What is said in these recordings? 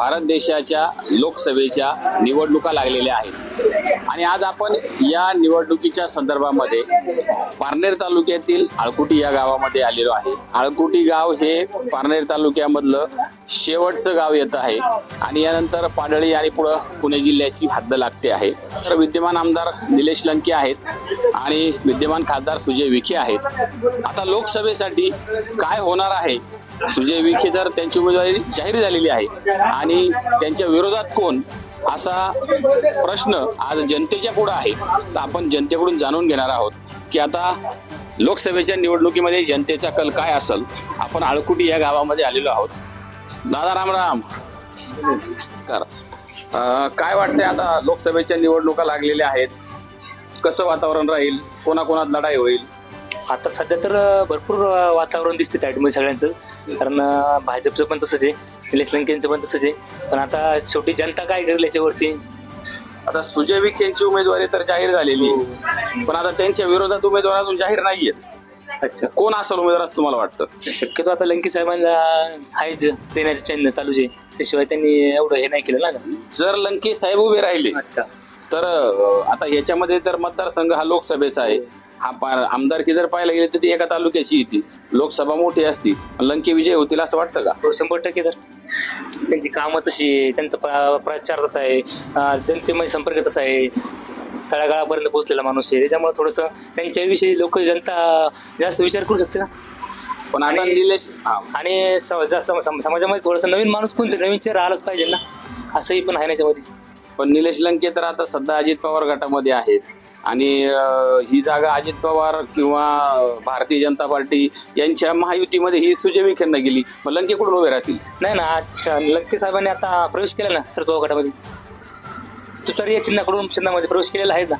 भारत देशाच्या लोकसभेच्या निवडणुका लागलेल्या आहेत. आणि आज आपण या निवडणुकीच्या संदर्भामध्ये पारनेर तालुक्यातील आळकुटी या गावामध्ये आलेलो आहे. आळकुटी गाव हे पारनेर तालुक्यामधलं शेवटचं गाव येत आहे आणि यानंतर पाडळी आणि पुढं पुणे जिल्ह्याची हद्द लागते आहे. तर विद्यमान आमदार निलेश लंके आहेत आणि विद्यमान खासदार सुजय विखे आहेत. आता लोकसभेसाठी काय होणार आहे सुजय विखे तर त्यांची उमेदवारी जाहीर झालेली आहे. आणि त्यांच्या विरोधात कोण? असा प्रश्न आज जनतेच्या पुढे आहे. तर आपण जनतेकडून जाणून घेणार आहोत की आता लोकसभेच्या निवडणुकीमध्ये जनतेचा कल काय असेल? आपण आळकुटी या गावामध्ये आलेलो आहोत. दादा राम राम. सर काय वाटतंय आता लोकसभेच्या निवडणुका लागलेल्या आहेत? कसं वातावरण राहील? कोणाकोणात लढाई होईल? आता सध्या तर भरपूर वातावरण दिसते त्यामध्ये सगळ्यांचं कारण भाजपचं पण तसंच आहे निलेश लंकेंचं पण तसंच आहे. पण आता शेवटी जनता काय करेल याच्यावरती? आता सुजय विखे यांची उमेदवारी तर जाहीर झालेली आहे. पण आता त्यांच्या विरोधात उमेदवार अजून जाहीर नाहीयेत. अच्छा. कोण असेल उमेदवार असं तुम्हाला वाटतं? शक्यतो आता लंके साहेबांना आहेच देण्याचं चिन्ह चालूच आहे. त्याशिवाय त्यांनी एवढं हे नाही केलं ना. जर लंके साहेब उभे राहिले अच्छा. तर अं, आता याच्यामध्ये तर मतदारसंघ हा लोकसभेचा आहे. हा पार आमदारकी जर पाहायला गेले तर ती एका तालुक्याची येते. लोकसभा मोठी असती. लंके विजय होतील असं वाटतं का? हो शंभर टक्के तर. त्यांची कामं तशी आहे. त्यांचा प्र- प्रचार तसा आहे. अं, जनतेमध्ये संपर्क तसा आहे. तळागाळापर्यंत पोहोचलेला माणूस आहे. त्याच्यामुळे थोडंसं त्यांच्याविषयी लोक जनता जास्त विचार करू शकते ना. पण आता आणि- निलेश हा, आणि स- जा- सम- सम- समाजामध्ये थोडंसं नवीन माणूस कोणतरी नवीन चेहरा आलाच पाहिजे ना. असंही पण आहे ना याच्यामध्ये. पण निलेश लंके तर आता सध्या अजित पवार गटामध्ये आहेत. आणि ही जागा अजित पवार किंवा भारतीय जनता पार्टी यांच्या महायुतीमध्ये ही सुजय विखेंना गेली. मग लंके कुठून उभे राहतील? नाही ना श- लंके साहेबांनी आता प्रवेश केला ना पवार गटामध्ये तुतारी या चिन्हाकडून चिन्हामध्ये प्रवेश केलेला आहे ना.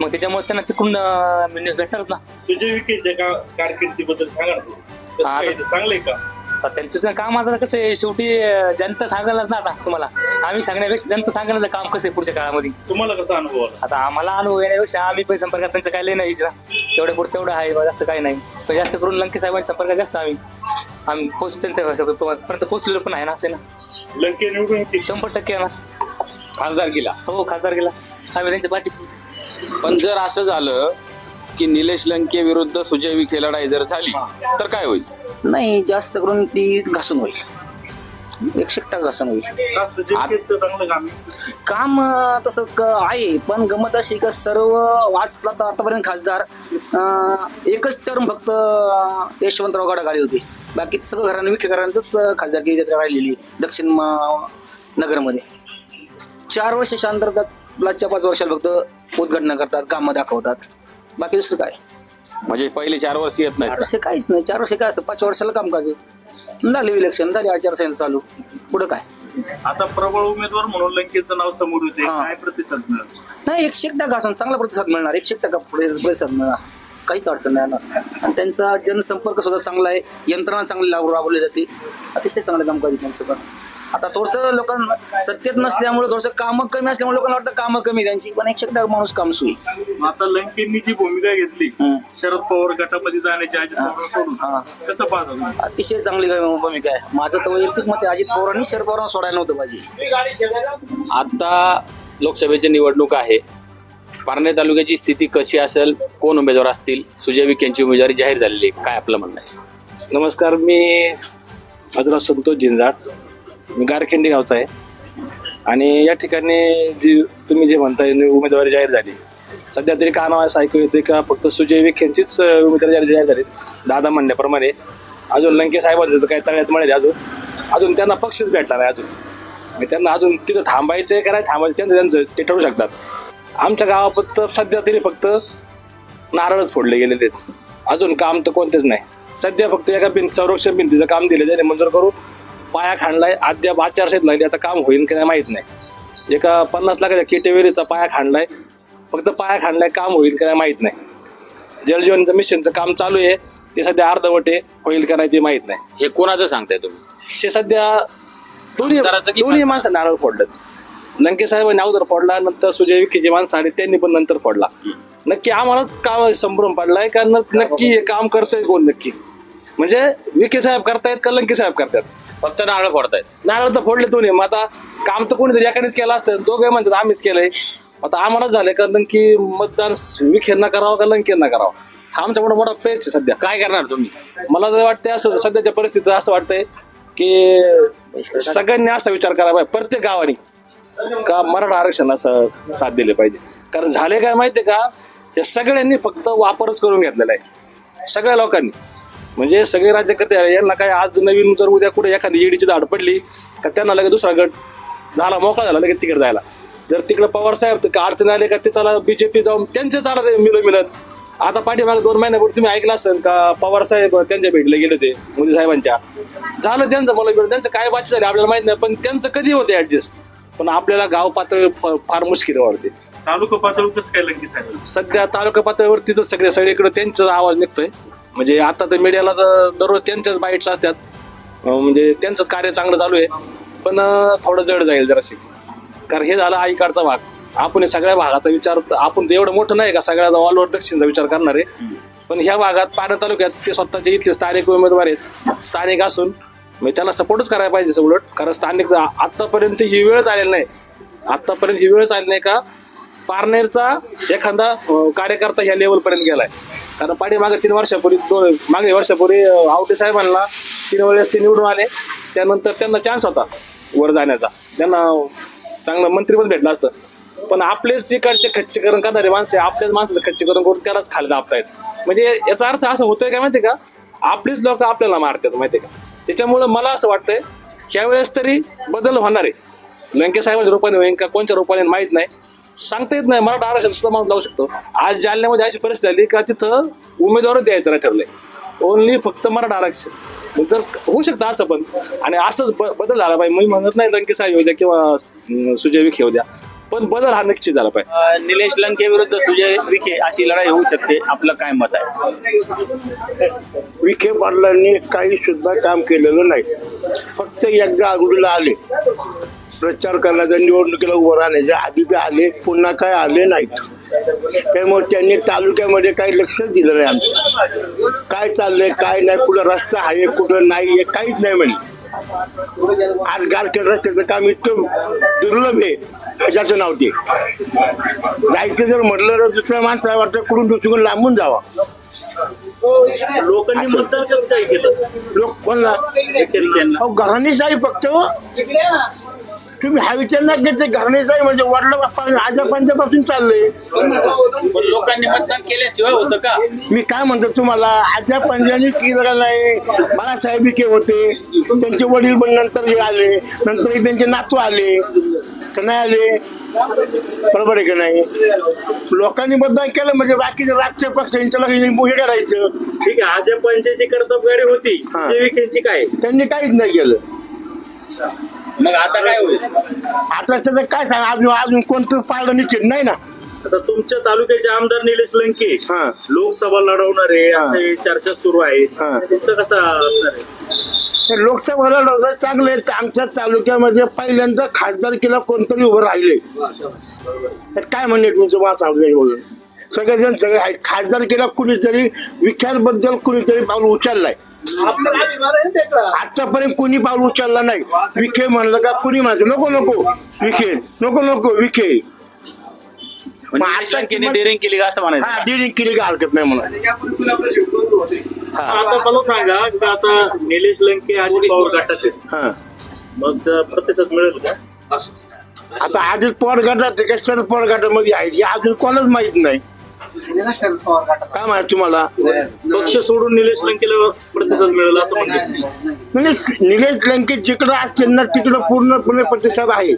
मग त्याच्यामुळे त्यांना तिकडून म्हणजे भेटणारच ना. सुजय विखेच्या कारकिर्दीबद्दल सांगा हा, ते चांगलंय का? आता त्यांचं काम आता कसं आहे शेवटी जनता सांगायलाच ना आता तुम्हाला. आम्ही सांगण्यापेक्षा जनता सांगायला काम कसं आहे पुढच्या काळामध्ये? तुम्हाला कसा अनुभव आला? आता आम्हाला अनुभव येण्यापेक्षा आम्ही पण संपर्कात त्यांचं काय लय नाहीच ना. तेवढ्या पुढे तेवढं आहे बा, जास्त काही नाही. पण जास्त करून लंके साहेबांच्या संपर्कात जास्त आम्ही. आम्ही पोहोच त्यांच्यापर्यंत पोहोचलेलो पण आहे ना असे ना. लंके निवडून येतील. शंभर टक्के आहे ना खासदार गेला हो खासदार गेला आम्ही त्यांच्या पाठीशी. पण जर असं झालं की निलेश लंके विरुद्ध सुजय विखे लढाई जर झाली तर काय होईल? नाही जास्त करून ती घासून होईल. एक टक्का घासून होईल. काम अं, तसं क- आहे पण गमत अशी का सर्व वाचला तर आतापर्यंत खासदार अं, एकच टर्म फक्त अं, यशवंतराव गडाखाली होते. बाकी सगळं घरानं विखे घरांचंच खासदारकी इथे राहिलेली दक्षिण म- नगरमध्ये. चार वर्षाच्या अंतर्गत लाचच्या पाच वर्षाला फक्त उद्घाटन करतात कामं दाखवतात. बाकी दुसरं काय? म्हणजे पहिले चार वर्ष येत चार नाही वर्ष काहीच नाही. चार वर्ष काय असतं? पाच वर्षाला कामकाज झाले इलेक्शन झाली आचारसंहिता चालू. पुढं काय? आता प्रबळ उमेदवार म्हणून लंकेचं नाव समोर येते हा. काय प्रतिसाद मिळाला नाही एकशे एक टक्का असून चांगला प्रतिसाद मिळणार. एकशे एक टक्का पुढे प्रतिसाद मिळणार. काहीच अडचण नाही येणार. आणि त्यांचा जनसंपर्क सुद्धा चांगला आहे. यंत्रणा चांगली लागू राबवली जाते. अतिशय चांगलं काम करते त्यांचं पण. आता थोडंसं लोकांना सत्तेत नसल्यामुळे थोडंसं कामं कमी असल्यामुळे लोकांना वाटतं कामं कमी त्यांची पण एकशे एक टक्का माणूस काम सुई आता लंकेंनी जी भूमिका घेतली. शरद पवार गटामध्ये जाण्याची अजित पवार हा. सोडून कसं पाहता तुम्ही? अतिशय चांगली भूमिका आहे. माझं तर वैयक्तिक मत आहे, अजित पवारांनी शरद पवारांना सोडायला नव्हतं पाहिजे. आता लोकसभेची निवडणूक आहे. पारनेर तालुक्याची स्थिती कशी असेल कोण उमेदवार असतील सुजय विखे यांची उमेदवारी जाहीर झालेली आहे. काय आपलं म्हणणं आहे? नमस्कार मी मधुराज संतोष झिंजाट मी गारखेंडी गावचा आहे. आणि या ठिकाणी जी तुम्ही जे म्हणताय उमेदवारी जाहीर झाली. सध्या तरी का नाव असं ऐकू येते का? फक्त सुजय विखे यांचीच उमेदवारी जाहीर जाहीर झाली. दादा म्हणण्याप्रमाणे अजून लंके साहेबांचं तर काही तळ्यात म्हणे अजून. अजून त्यांना पक्षच भेटला नाही अजून. म्हणजे त्यांना अजून तिथं थांबायचं आहे का नाही थांबायचं त्यांचं त्यांचं ते ठरू शकतात. आमच्या गावात सध्या तरी फक्त नारळच फोडले गेलेले आहेत. अजून काम तर कोणतेच नाही. सध्या फक्त एका भिंत संरक्षण भिंतीचं काम दिले त्याने मंजूर करू पाया खांडलाय अद्याप आचारसंहिता लागली आता काम होईल की नाही माहीत नाही. एका पन्नास लाखाच्या केटेवेरीचा पाया खांडलाय. फक्त पाया खांडलाय काम होईल की नाही माहीत नाही. जलजीवनचं मिशनचं काम चालू आहे. ते सध्या अर्धवट आहे. होईल का नाही ते माहीत नाही. हे कोणाचं सांगताय तुम्ही? हे सध्या दोन्ही दोन्ही माणसं नारळ फोडलेत. लंके साहेबांनी अगोदर फोडला नंतर सुजय विखे जे माणसं आले त्यांनी पण नंतर फोडला. नक्की आम्हालाच काम संभ्रम पडलाय का? न- नक्की हे काम करतंय कोण नक्की? म्हणजे विखे साहेब करतायत का लंके साहेब करतायत फक्त नारळ फोडतायत. नारळ तर फोडले तुम्ही मग आता काम तर कोणीतरी एकानेच केलं असतं दोघे म्हणतात आम्हीच केलंय. आता आम्हालाच झालंय कारण की मतदान विखेंना करावं का लंकेंना करावं? हा आमचा मोठा मोठा प्रयत्न आहे सध्या. काय करणार तुम्ही? मला तर वाटतंय असं सध्याच्या परिस्थितीत असं वाटतंय की सगळ्यांनी असा विचार करावा पाहिजे प्रत्येक गावाने का मराठा आरक्षणाला स- साथ दिले पाहिजे. कारण झाले काय माहितीये का? या सगळ्यांनी फक्त वापरच करून घेतलेला आहे. सगळ्या लोकांनी. म्हणजे सगळे राज्यकर्ते यांना काय आज नवीन जर उद्या कुठे एखादी ईडीची दाड पडली का त्यांना लगेच दुसरा गट झाला मोकळा झाला लगेच तिकडे जायला. जर तिकडे पवार साहेब का अडचण आले का ते चला बीजेपी जाऊन त्यांचे चाला ते मिळत मिळत आता पाठीमागे दोन महिन्यापूर्वी तुम्ही ऐकलं असेल का पवार साहेब त्यांच्या भेटले गेले होते मोदी साहेबांच्या. झालं त्यांचं मला भेट त्यांचं काय बातचीत झाली आपल्याला माहीत नाही पण त्यांचं कधी होते ऍडजस्ट पण आपल्याला गाव पातळी फार मुश्किल वाटते. तालुका पातळीवर कसं काय साहेब सध्या तालुका पातळीवरती तर सगळे सगळीकडे त्यांचा आवाज निघतोय. म्हणजे आता तर मीडियाला तर दररोज त्यांच्याच बाईट्स असतात. म्हणजे त्यांचंच कार्य चांगलं चालू आहे. पण थोडं जड जाईल जराशी. कारण हे झालं आईकडचा भाग. आपण हे सगळ्या भागाचा विचार आपण तर एवढं मोठं नाही का सगळ्या ऑल ओव्हर दक्षिणचा विचार करणार आहे. पण ह्या भागात पाण्या तालुक्यात ते स्वतःचे इथले स्थानिक उमेदवार आहेत. स्थानिक असून म्हणजे त्यांना सपोर्टच करायला पाहिजे उलट. कारण स्थानिक आत्तापर्यंत ही वेळच आलेली नाही. आत्तापर्यंत ही वेळच आली नाही का पारनेरचा एखादा कार्यकर्ता ह्या लेवलपर्यंत गेलाय. कारण पाठीमागे तीन वर्षापूर्वी दोन मागे वर्षापूर्वी अं, आवटे साहेबांना तीन वेळेस ते निवडून आले. त्यानंतर त्यांना चान्स होता वर जाण्याचा. त्यांना चांगलं मंत्रीपद भेटलं असतं. पण आपलेच इकडचे खच्चीकरण करणारे माणसं आपल्याच माणसाचं खच्चीकरण करून त्यालाच खाली दाबतायत. म्हणजे याचा अर्थ असं होतोय का माहिती का? आपलीच लोक आपल्याला मारतात माहिती का? त्याच्यामुळं मला असं वाटतंय ह्या वेळेस तरी बदल होणार आहे. लंकेसाहेबांच्या रूपाने होईल का कोणत्या रूपाने माहीत नाही. सांगता येत नाही. मराठा आरक्षण सुद्धा माणूस लावू शकतो. आज जालन्यामध्ये अशी परिस्थिती झाली का तिथं उमेदवारच द्यायचं ठरलंय. ओनली फक्त मराठा आरक्षण. जर होऊ शकतं असं पण. आणि असंच ब- बदल झाला पाहिजे. मी म्हणत नाही लंके साहेब येऊ द्या किंवा सुजय विखे येऊ द्या. पण बदल हा निश्चित झाला पाहिजे. निलेश लंके विरुद्ध सुजय विखे अशी लढाई होऊ शकते. आपलं काय मत आहे? विखे पाटलांनी काही सुद्धा काम केलेलं नाही. फक्त एकदा आघाडीला आले. प्रचार करण्याचा निवडणुकीला उभं राहण्याच्या आधी ते आले पुन्हा काय आले नाहीत. त्यामुळे त्यांनी तालुक्यामध्ये काही लक्षच दिलं नाही आमचं. काय चाललंय काय नाही कुठं रस्ता आहे कुठं नाही आहे काहीच नाही म्हणे. आज गारखेड रस्त्याचं काम इतकं दुर्लभ आहे त्याचं नाव ते जायचं जर म्हटलं तर दुसऱ्या माणसाला वाटतं कुठून दुसरीकडून लांबून जावा. लोकांनी मतदान कसं काय केलं? लोक कोणला? अहो घराणेशाही फक्त हो. तुम्ही हा विचार ना घेते घराणेशाही म्हणजे वडला बाप्पा आजा पंजापासून चाललंय. पण लोकांनी मतदान केल्याशिवाय होतं का? मी काय म्हणतो तुम्हाला आजा पंजानी केलं नाही बाळासाहेब विखे होते. त्यांचे वडील पण नंतर हे आले नंतर त्यांचे नातू आले. का नाही आले? बरोबर आहे का नाही? लोकांनी मतदान केलं म्हणजे बाकीचे राजकीय पक्षांच्या हे करायचं. ठीक आहे आज पंचायती कर्तबगारी होती काय? त्यांनी काहीच नाही केलं. मग आता काय होईल? आता त्याचं काय सांग? अजून अजून कोणतं पाळलं निश्चित नाही ना. आता तुमच्या तालुक्याचे आमदार निलेश लंके हा. लोकसभा लढवणार आहे. असे चर्चा सुरू आहे. हा. तुमचं कसं असणार आहे? तर लोकसभेला लढवलं चांगलं आहे तर आमच्या तालुक्यामध्ये पहिल्यांदा खासदार केला कोणतरी उभं राहिले. तर काय म्हणणे तुमचं मला सांगू सगळेजण सगळे आहेत. खासदार केला कुणीतरी विख्यातबद्दल कुणीतरी पाऊल उचललाय. आतापर्यंत कोणी पाऊल उचलला नाही. विखे म्हणलं का कुणी म्हणतो नको नको. विखे नको नको विखे. आता डेअरिंग केली का असं हा म्हणायचं डिरिंग केली का हरकत नाही म्हणा आता मला सांगा की आता निलेश लंके आणि पवार गटात आहेत हा. मग प्रतिसाद मिळेल का? आता आधी पवार गटात आहे का? शरद पवार गटामध्ये आहे. हे अजून कोणाच माहीत नाही. काय माहीत तुम्हाला? पक्ष सोडून निलेश लंकेला प्रतिसाद मिळेल असं म्हणतात म्हणजे निलेश लंके जिकडं असतील ना तिकडं पूर्णपणे प्रतिसाद आहे.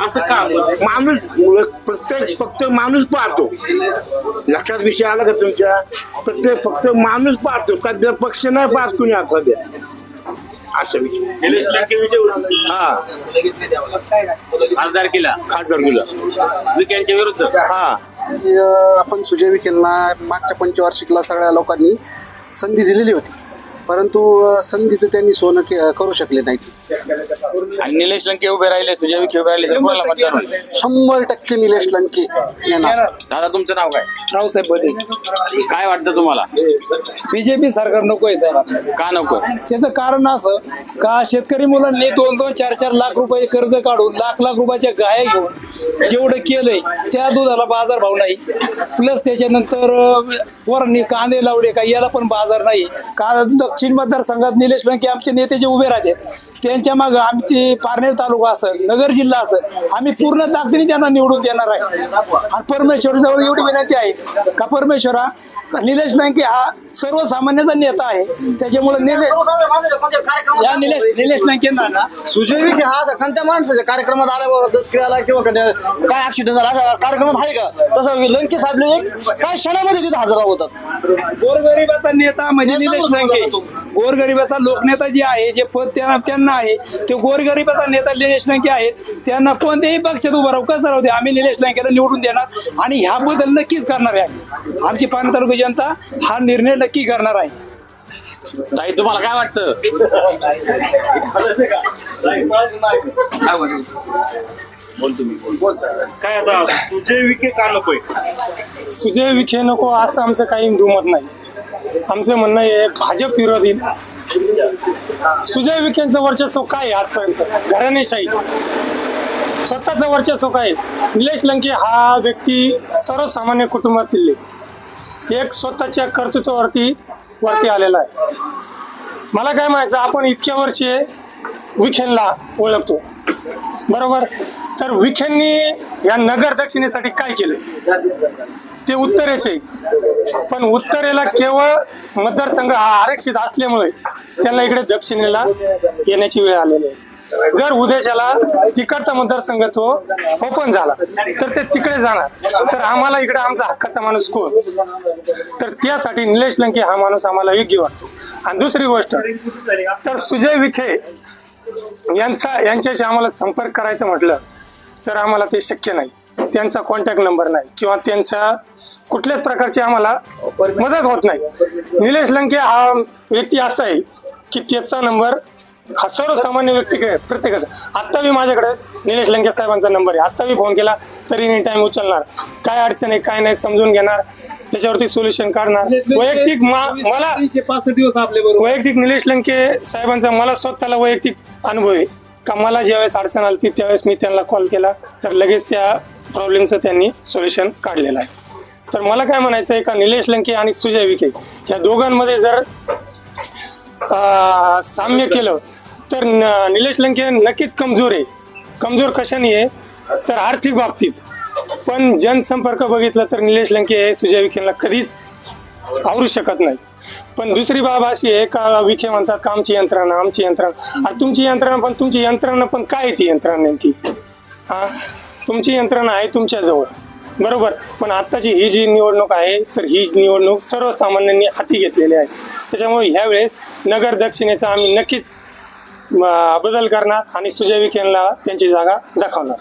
असं का? माणूस प्रत्येक फक्त माणूस पाहतो. लक्षात विषय आला का तुमच्या? प्रत्येक फक्त माणूस पाहतो. सध्या पक्ष नाही पाहत कुणी आता सध्या. असा विषय. निलेश लंके विजय होईल. हा. खासदार केला खासदार विखेंच्या विरुद्ध. हा. आपण सुजय विखेंना मागच्या पंचवार्षिकला सगळ्या लोकांनी संधी दिलेली होती. परंतु संधीचं त्यांनी सोनं के करू शकले नाहीत. आणि निलेश लंके उभे राहिले सुजय विखे उभे राहिले तर कोणाला मतदान होईल शंभर टक्के निलेश लंके येणार. दादा तुमचं नाव काय? रावसाहेब बदे काय वाटतं तुम्हाला? बीजेपी सरकार नकोय साहेब का नको त्याचं कारण असं का शेतकरी मुलांनी दोन दोन चार चार लाख रुपये कर्ज काढून लाख लाख रुपयाच्या गाया घेऊन जेवढं केलंय त्या दुधाला बाजार भाव नाही. प्लस त्याच्यानंतर अं, पोरांनी कांदे लावले का याला पण बाजार नाही. का दक्षिण मतदारसंघात निलेश लंके आमचे नेते जे उभे राहतात त्यांच्या मागं आमची पारनेर तालुका असेल नगर जिल्हा असेल आम्ही पूर्ण ताकदीने त्यांना निवडून देणार आहे. आणि परमेश्वरजवळ एवढी विनंती आहे का परमेश्वरा निलेश लंके हा सर्वसामान्याचा नेता आहे. त्याच्यामुळे निलेश या निलेश निलेश लंकेंना ना सुजय विखे हा कोणत्या माणसाच्या कार्यक्रमात आला दसक्रियाला किंवा काय ऍक्सिडेंट झाला कार्यक्रमात आहे का? तसं लंके साहेब काय क्षणामध्ये तिथे हजर होतात. गोरगरिबाचा नेता म्हणजे निलेश लंके. गोरगरिबाचा लोकनेता जे आहे जे पद त्यांना त्यांना आहे ते गोरगरिबाचा नेता निलेश लंके आहेत. त्यांना कोणत्याही पक्षात उभं राहू कसं राहू दे आम्ही निलेश लंकेला निवडून देणार आणि ह्या बदल नक्कीच करणार आहे आमची पाणी तालुका जनता हा निर्णय नक्की करणार आहे. ताई तुम्हाला काय वाटतं? काय आता सुजय विखे का नकोय? सुजय विखे नको असं आमचं काही दुमत नाही. आमचं म्हणणं आहे भाजप विरोधी. सुजय विखेंचं वर्चस्व काय आहे आजपर्यंत? घराणेशाही स्वतःचं वर्चस्व काय निलेश लंके हा व्यक्ती सर्वसामान्य कुटुंबातील एक स्वतःच्या कर्तृत्वावरती वरती आलेला आहे. मला काय म्हणायचं आपण इतक्या वर्षे विखेनला ओळखतो. बरोबर? तर विखेंनी या नगर दक्षिणेसाठी काय केलं ते उत्तरेचे पण उत्तरेला केवळ मतदारसंघ हा आरक्षित असल्यामुळे त्यांना इकडे दक्षिणेला येण्याची वेळ आलेली आहे. जर उद्याच्याला तिकडचा मतदारसंघ तो ओपन झाला तर ते तिकडे जाणार. तर आम्हाला इकडे आमचा हक्काचा माणूस कोण? तर त्यासाठी निलेश लंके हा माणूस आम्हाला योग्य वाटतो. आणि दुसरी गोष्ट तर सुजय विखे यांचा यांच्याशी आम्हाला संपर्क करायचं म्हटलं तर आम्हाला ते शक्य नाही. त्यांचा कॉन्टॅक्ट नंबर नाही किंवा त्यांच्या कुठल्याच प्रकारची आम्हाला मदत होत नाही. निलेश लंके हा व्यक्ती असा आहे की त्याचा नंबर हा सर्वसामान्य व्यक्ती प्रत्येकाचा आत्ता मी माझ्याकडे निलेश लंके साहेबांचा नंबर आहे. आत्ता मी फोन केला तरी एनी टाइम उचलणार. काय अडचण आहे काय नाही समजून घेणार. त्याच्यावरती सोल्युशन काढणार. वैयक्तिक मा- मला दिवस आपले वैयक्तिक निलेश लंके साहेबांचा मला स्वतःला वैयक्तिक अनुभव आहे. का मला ज्यावेळेस अडचण आली ती त्यावेळेस मी त्यांना कॉल केला. तर लगेच त्या प्रॉब्लेमचं त्यांनी सोल्युशन काढलेलं आहे. तर मला काय म्हणायचं आहे का निलेश लंके आणि सुजय विखे या दोघांमध्ये जर साम्य केलं तर निलेश लंके नक्कीच कमजोर आहे. कमजोर कशाने आहे? तर आर्थिक बाबतीत. पण जनसंपर्क बघितलं तर निलेश लंके हे सुजय विखेला कधीच आवरू शकत नाही. पण दुसरी बाब अशी आहे का विखे म्हणतात का आमची यंत्रणा आमची यंत्रणा. आणि तुमची यंत्रणा पण तुमची यंत्रणा पण काय आहे ती यंत्रणा नेमकी? हा तुमची यंत्रणा आहे तुमच्याजवळ. बरोबर? पण आत्ताची ही जी निवडणूक आहे तर ही निवडणूक सर्वसामान्यांनी हाती घेतलेली आहे. त्याच्यामुळे ह्यावेळेस नगर दक्षिणेचा आम्ही नक्कीच बदल करणार आणि सुजय विखेंना त्यांची जागा दाखवणार.